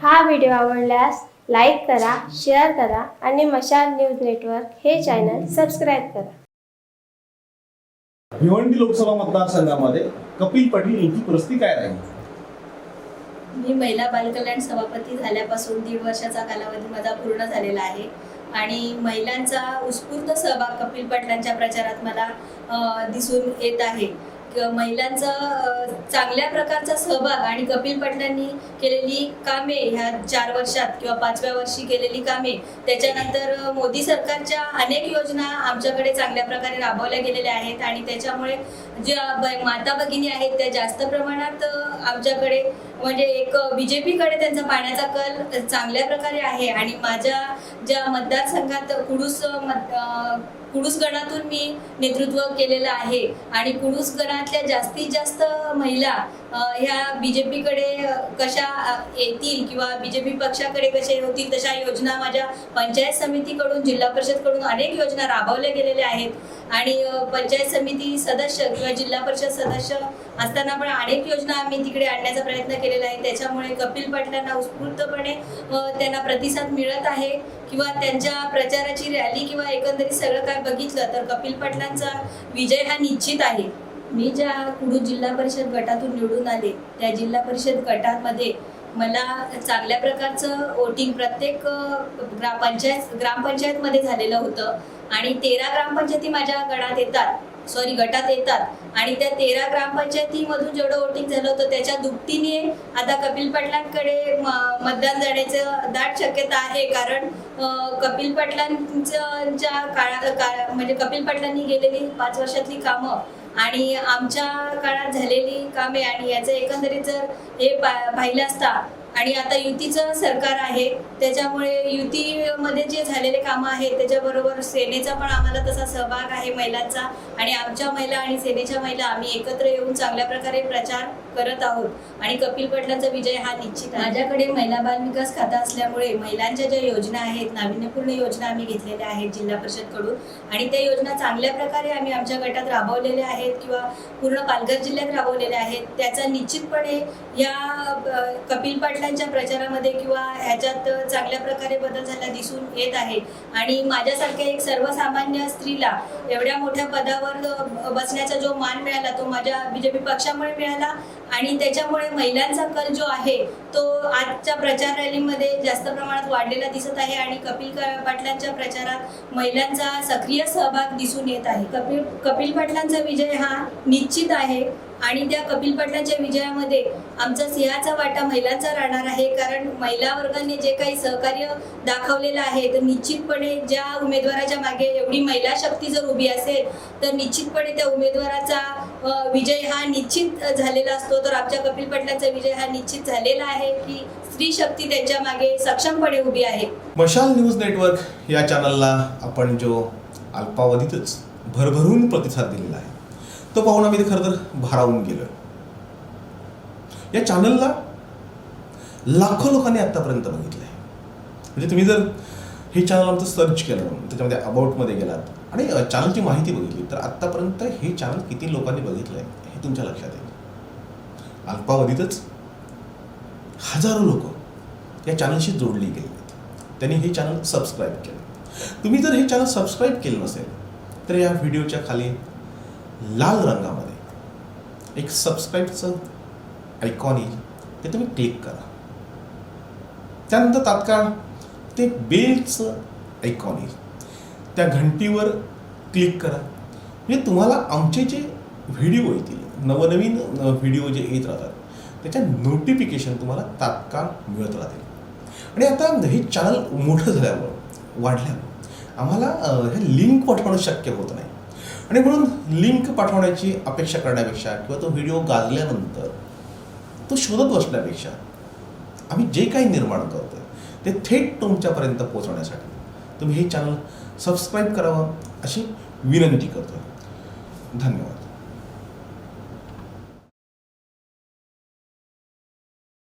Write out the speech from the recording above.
हा व्हिडिओ आवडल्यास लाईक करा शेअर करा आणि मशाल न्यूज नेटवर्क हे चॅनल सबस्क्राईब करा. भिवंडी लोकसभा मतदारसंघामध्ये कपिल पाटील यांची परिस्थिती काय राहील मी महिला बालकल्याण सभापती झाल्यापासून दीड वर्षाचा कालावधी माझा पूर्ण झालेला आहे. आणि महिलांचा उत्स्फूर्त सहभाग कपिल पाटलांच्या प्रचारात मला दिसून येत आहे. महिलांचा चांगल्या प्रकारचा सहभाग आणि कपिल पाटलांनी केलेली कामे ह्या चार वर्षात किंवा पाचव्या वर्षी केलेली कामे त्याच्यानंतर मोदी सरकारच्या अनेक योजना आमच्याकडे चांगल्या प्रकारे राबवल्या गेलेल्या आहेत आणि त्याच्यामुळे ज्या माता भगिनी आहेत त्या जास्त प्रमाणात आमच्याकडे म्हणजे एक बीजेपीकडे त्यांचा पाण्याचा कल चांगल्या प्रकारे आहे आणि माझ्या ज्या मतदारसंघात कुडूस मत कुडूस गणातून मी नेतृत्व केलेलं आहे आणि कुडूस गणातल्या जास्तीत जास्त महिला अ, ह्या बीजेपीकडे कशा येतील किंवा बीजेपी पक्षाकडे कशा होतील तशा योजना माझ्या पंचायत समितीकडून जिल्हा परिषदकडून अनेक योजना राबवल्या गेलेल्या आहेत. आणि पंचायत समिती सदस्य किंवा जिल्हा परिषद सदस्य असताना पण अनेक योजना आम्ही तिकडे आणण्याचा प्रयत्न केलेला आहे. त्याच्यामुळे कपिल पाटलांना उत्स्फूर्तपणे त्यांना प्रतिसाद मिळत आहे किंवा त्यांच्या प्रचाराची रॅली किंवा एकंदरीत सगळं काय बघितलं तर कपिल पाटलांचा विजय हा निश्चित आहे. मी ज्या कुडू जिल्हा परिषद गटातून निवडून आले त्या जिल्हा परिषद गटामध्ये मला चांगल्या प्रकारचं वोटिंग प्रत्येक ग्रामपंचायत ग्रामपंचायतमध्ये झालेलं होतं. आणि तेरा ग्रामपंचायती माझ्या गणात येतात. सॉरी गटात येतात. आणि त्या तेरा ग्रामपंचायतीमधून जेवढं वोटिंग झालं होतं त्याच्या दुपटीने आता कपिल पाटलांकडे म- मतदान जाण्याचं दाट शक्यता आहे. कारण कपिल पाटलांच्या ज्या काळा का, म्हणजे कपिल पाटलांनी गेलेली पाच वर्षातली कामं आणि आमच्या काळात झालेली कामे आणि याचं एकंदरीत जर हे पा- पाहिलं असता आणि आता युतीचं सरकार आहे त्याच्यामुळे युती मध्ये जे झालेले कामं आहेत त्याच्याबरोबर सेनेचा पण आम्हाला तसा सहभाग आहे महिलांचा. आणि आमच्या महिला आणि सेनेच्या महिला आम्ही एकत्र येऊन चांगल्या प्रकारे प्रचार करत आहोत. आणि कपिल पटलांचा विजय हा निश्चित आहे. माझ्याकडे महिला बाल विकास खाता असल्यामुळे महिलांच्या ज्या योजना आहेत नाविन्यपूर्ण योजना आम्ही घेतलेल्या आहेत जिल्हा परिषदकडून. आणि त्या योजना चांगल्या प्रकारे आम्ही आमच्या गटात राबवलेल्या आहेत किंवा पूर्ण पालघर जिल्ह्यात राबवलेल्या आहेत. त्याचा निश्चितपणे या कपिल पाटलांच्या प्रचारामध्ये किंवा ह्याच्यात चांगल्या प्रकारे बदल झाला दिसून येत आहे. आणि माझ्यासारख्या एक सर्वसामान्य स्त्रीला एवढ्या मोठ्या पदावर बसण्याचा जो मान मिळाला तो माझ्या बीजेपी पक्षामुळे मिळाला. आणि त्याच्यामुळे महिलांचा कल जो आहे तो आजच्या प्रचार रॅलीमध्ये जास्त प्रमाणात वाढलेला दिसत आहे. आणि कपिल पाटलांच्या प्रचारात महिलांचा सक्रिय सहभाग दिसून येत आहे. कपिल कपिल पाटलांचा विजय हा निश्चित आहे. आणि त्या कपिल पाटलांच्या विजयामध्ये आमचा सिंहाचा वाटा महिलांचा राहणार आहे. कारण महिला वर्गाने जे काही सहकार्य दाखवलेलं आहे तर निश्चितपणे ज्या उमेदवाराच्या मागे एवढी महिला शक्ती जर उभी असेल तर निश्चितपणे त्या उमेदवाराचा विजय हा निश्चित झालेला असतो. तर आमच्या कपिल पाटलांचा विजय हा निश्चित झालेला आहे की स्त्री शक्ती त्यांच्या मागे सक्षमपणे उभी आहे. मशाल न्यूज नेटवर्क या चॅनलला आपण जो अल्पावधीतच भरभरून प्रतिसाद दिलेला आहे. तो पाहून आम्ही ते खरं तर भारावून गेलो या चॅनलला लाखो लोकांनी आत्तापर्यंत बघितलं आहे म्हणजे तुम्ही जर हे चॅनल आमचं सर्च केलं त्याच्यामध्ये अबाउटमध्ये गेलात आणि चॅनलची माहिती बघितली तर आत्तापर्यंत हे चॅनल किती लोकांनी बघितलं आहे हे तुमच्या लक्षात येईल. अल्पावधीतच हजारो लोक या चॅनलशी जोडली गेली त्यांनी हे चॅनल सबस्क्राईब केलं. तुम्ही जर हे चॅनल सबस्क्राईब केलं नसेल तर या व्हिडिओच्या खाली लाल रंगामध्ये एक सबस्क्राईबचं आयकॉन येईल ते तुम्ही क्लिक करा. त्यानंतर तात्काळ ते बेलचं आयकॉन येईल. त्या घंटीवर क्लिक करा. म्हणजे तुम्हाला आमचे जे व्हिडिओ येतील नवनवीन व्हिडिओ जे येत राहतात त्याच्या नोटिफिकेशन तुम्हाला तात्काळ मिळत राहतील. आणि आता हे चॅनल मोठं झाल्यामुळं वाढल्यामुळं आम्हाला हे लिंक पाठवणं शक्य होत नाही. आणि म्हणून लिंक पाठवण्याची अपेक्षा करण्यापेक्षा किंवा तो व्हिडिओ गाजल्यानंतर तो शोधत बसण्यापेक्षा आम्ही जे काही निर्माण करतो ते थेट तुमच्यापर्यंत पोहोचवण्यासाठी तुम्ही हे चॅनल सबस्क्राईब करावं अशी विनंती करतो धन्यवाद.